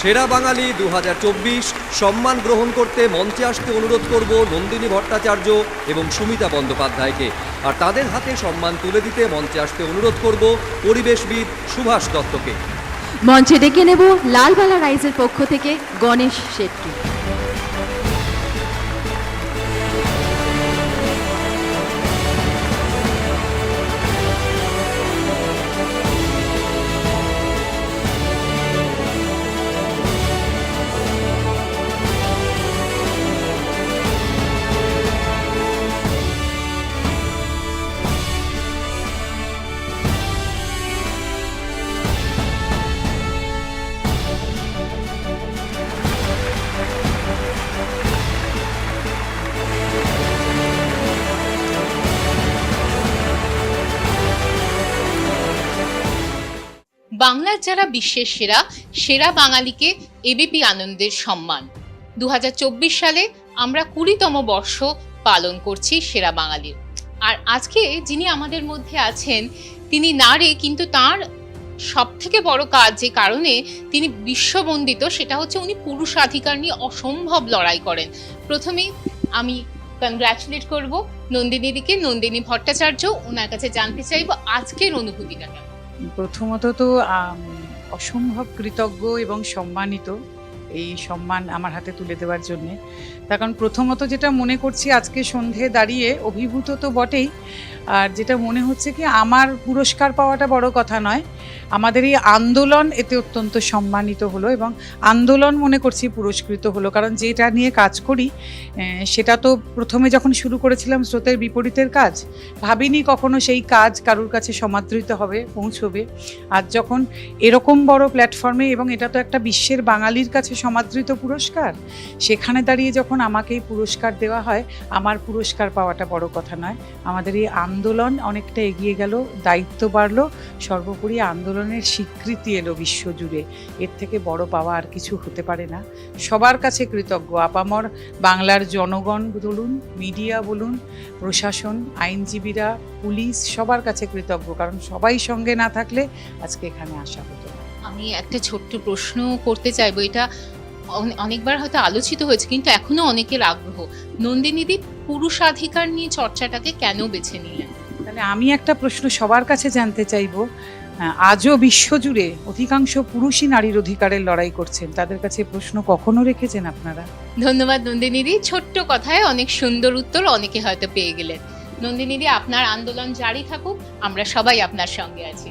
সেরা বাঙালি দু হাজার চব্বিশ, সম্মান গ্রহণ করতে মঞ্চে আসতে অনুরোধ করব নন্দিনী ভট্টাচার্য এবং সুমিতা বন্দ্যোপাধ্যায়কে। আর তাদের হাতে সম্মান তুলে দিতে মঞ্চে আসতে অনুরোধ করব পরিবেশবিদ সুভাষ দত্তকে। মঞ্চে ডেকে নেব লালবালা রাইজের পক্ষ থেকে গণেশ শেট্টি। বাংলার যারা বিশ্বের সেরা সেরা বাঙালিকে এবিপি আনন্দের সম্মান। দু হাজার চব্বিশ সালে আমরা কুড়িতম বর্ষ পালন করছি সেরা বাঙালির। আর আজকে যিনি আমাদের মধ্যে আছেন, তিনি নারী কিন্তু তার সব থেকে বড় কাজ যে কারণে তিনি বিশ্ববন্দিত, সেটা হচ্ছে উনি পুরুষাধিকার নিয়ে অসম্ভব লড়াই করেন। প্রথমেই আমি কনগ্রাচুলেট করব নন্দিনীদিকে, নন্দিনী ভট্টাচার্য, ওনার কাছে জানতে চাইব আজকের অনুভূতিটা কেমন? প্রথমত তো অসম্ভব কৃতজ্ঞ এবং সম্মানিত। এই সম্মান আমার হাতে তুলে দেওয়ার জন্যে। তার কারণ প্রথমত যেটা মনে করছি আজকে সন্ধে দাঁড়িয়ে অভিভূত তো বটেই। আর যেটা মনে হচ্ছে কি আমার পুরস্কার পাওয়াটা বড় কথা নয়। আমাদের এই আন্দোলন এতে অত্যন্ত সম্মানিত হলো এবং আন্দোলন মনে করছি পুরস্কৃত হলো। কারণ যেটা নিয়ে কাজ করি সেটা তো প্রথমে যখন শুরু করেছিলাম স্রোতের বিপরীতের কাজ, ভাবিনি কখনো সেই কাজ কারুর কাছে সমাদৃত হবে, পৌঁছবে। আর যখন এরকম বড় প্ল্যাটফর্মে এবং এটা তো একটা বিশ্বের বাঙালির কাছে সমাদৃত পুরস্কার? সেখানে দাঁড়িয়ে যখন আমাকে এই পুরস্কার দেওয়া হয়, আমার পুরস্কার পাওয়াটা বড় কথা নয়। আমাদের এই আন্দোলন অনেকটা এগিয়ে গেল, দায়িত্ব বাড়লো, সর্বোপরি আন্দোলনের স্বীকৃতি এলো বিশ্বজুড়ে। এর থেকে বড় পাওয়া আর কিছু হতে পারে না। সবার কাছে কৃতজ্ঞ। আপামর বাংলার জনগণ বলুন, মিডিয়া বলুন, প্রশাসন, আইনজীবীরা, পুলিশ সবার কাছে কৃতজ্ঞ। কারণ সবাই সঙ্গে না থাকলে আজকে এখানে আসা হতো। আমি একটা ছোট্ট প্রশ্ন করতে চাইব। এটা অনেকবার হয়তো আলোচিত হয়েছে কিন্তু এখনও অনেকের আগ্রহ। নন্দিনীদি পুরুষাধিকার নিয়ে চর্চাটাকে কেন বেছে নিলেন? তাহলে আমি একটা প্রশ্ন সবার কাছে জানতে চাইব। আজও বিশ্বজুড়ে অধিকাংশ পুরুষই নারীর অধিকারের লড়াই করছেন। তাদের কাছে প্রশ্ন কখনো রেখেছেন আপনারা? ধন্যবাদ নন্দিনীদি। ছোট্ট কথায় অনেক সুন্দর উত্তর অনেকে হয়তো পেয়ে গেলেন। নন্দিনীদি আপনার আন্দোলন জারি থাকুক আমরা সবাই আপনার সঙ্গে আছি।